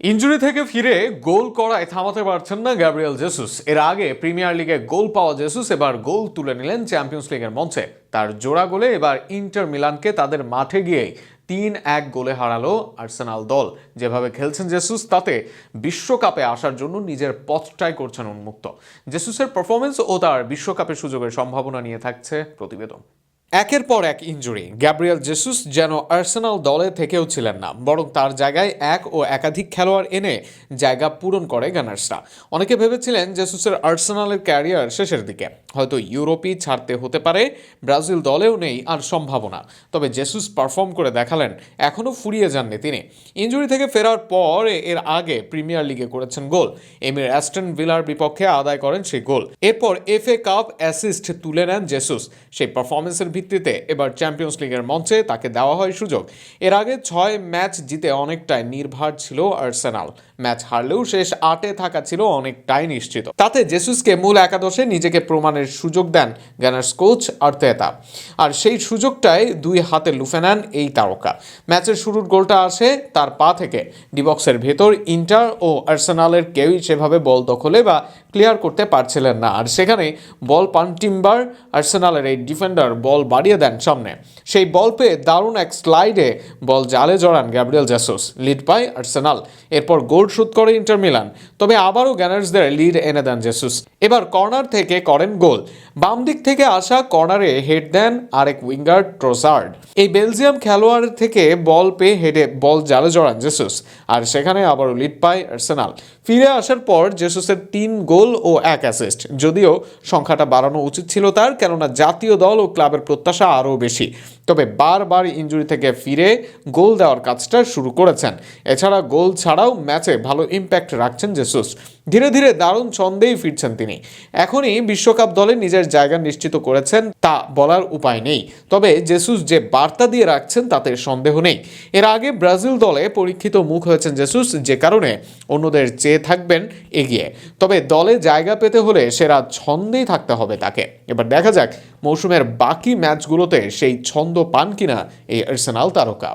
Injury থেকে ফিরে গোল করায় থামাতে পারছেন না গ্যাব্রিয়েল জেসুস। এর আগে প্রিমিয়ার লিগে গোল পাওয়া জেসুস এবার গোল তুলে নিলেন চ্যাম্পিয়ন্স লিগের মঞ্চে। তার জোড়া গোলে এবার ইন্টার মিলানকে তাদের মাঠে গিয়ে তিন এক গোলে হারালো আর্সেনাল দল। যেভাবে খেলছেন জেসুস, তাতে বিশ্বকাপে আসার জন্য নিজের পথটাই করছেন উন্মুক্ত। জেসুসের পারফরমেন্স ও তার বিশ্বকাপের সুযোগের সম্ভাবনা নিয়ে থাকছে প্রতিবেদন। একের পর এক ইঞ্জুরি গ্যাব্রিয়েল জেসুস যেন আর্সেনাল দলে থেকেও ছিলেন না, বরং তার জায়গায় এক ও একাধিক খেলোয়াড় এনে জায়গা পূরণ করে গানার্সরা। অনেকে ভেবেছিলেন জেসুসের আর্সেনালের ক্যারিয়ার শেষের দিকে। হয়তো ইউরোপই ছাড়তে হতে পারে, ব্রাজিল দলেও নেই আর সম্ভাবনা। তবে জেসুস পারফর্ম করে দেখালেন, এখনও ফুরিয়ে যাননি তিনি। ইঞ্জুরি থেকে ফেরার পর এর আগে প্রিমিয়ার লিগে করেছেন গোল। এমির অ্যাস্টন ভিলার বিপক্ষে আদায় করেন সেই গোল। এরপর এফএ কাপ অ্যাসিস্ট তুলে নেন জেসুস সেই পারফরমেন্সের ভিত্তিতে এবার চ্যাম্পিয়ন্স লিগের মঞ্চে তাকে দেওয়া হয় সুযোগ। এর আগে ছয় ম্যাচ জিতে অনেকটাই নির্ভার ছিল আর্সেনাল। ম্যাচ হারলেও শেষ আটে থাকা ছিল অনেকটাই নিশ্চিত। তাতে জেসুসকে মূল একাদশে নিজেকে প্রমাণের সুযোগ দেন গ্যানার্স কোচ আর্তেতা। আর সেই সুযোগটাই দুই হাতে লুফে নেন এই তারকা। ম্যাচের শুরুর গোলটা আসে তার পা থেকে। ডিবক্সের ভেতর ইন্টার ও আর্সেনালের কেউই সেভাবে বল দখলে বা ক্লিয়ার করতে পারছিলেন না। আর সেখানে বল পান টিম্বার, আর্সেনালের এই ডিফেন্ডার বল বাড়িয়ে দেন সামনে। সেই বল পেয়ে দারুণ এক স্লাইডে বল জালে জড়ান গ্যাব্রিয়েল জেসুস। লিড পায় আর্সেনাল। এরপর গোল শুট করে ইন্টার মিলান। তবে আবারও গ্যানার্সদের লিড এনে দেন জেসুস। এবার কর্নার থেকে করেন গোল। বাম দিক থেকে আসা কর্নারে হেড দেন আরেক উইঙ্গার ট্রোসার্ড। এই বেলজিয়াম খেলোয়াড় থেকে বল পেয়ে হেডে বল জালে জড়ান জেসুস। আর সেখানে আবারও লিড পায় আর্সেনাল। ফিরে আসার পর জেসুসের তিন গোল ও এক অ্যাসিস্ট। যদিও সংখ্যাটা বাড়ানো উচিত ছিল তার, কেননা জাতীয় দল ও ক্লাবের প্রত্যাশা আরও বেশি। তবে বারবার ইঞ্জুরি থেকে ফিরে গোল দেওয়ার কাজটা শুরু করেছেন। এছাড়া গোল ছাড়াও ম্যাচে ভালো ইম্প্যাক্ট রাখছেন জেসুস। ধীরে ধীরে দারুণ ছন্দেই ফিরছেন তিনি। এখনই বিশ্বকাপ দলে নিজের জায়গা নিশ্চিত করেছেন, তা বলার উপায় নেই। তবে জেসুস যে বার্তা দিয়ে রাখছেন তাতে সন্দেহ নেই। এর আগে ব্রাজিল দলে পরীক্ষিত মুখ হয়েছেন জেসুস, যে কারণে অন্যদের চেয়ে থাকবেন এগিয়ে। তবে দলে জায়গা পেতে হলে সেরা ছন্দেই থাকতে হবে তাকে। এবার দেখা যাক মৌসুমের বাকি ম্যাচগুলোতে সেই ছন্দ পান কিনা এই আর্সেনাল তারকা।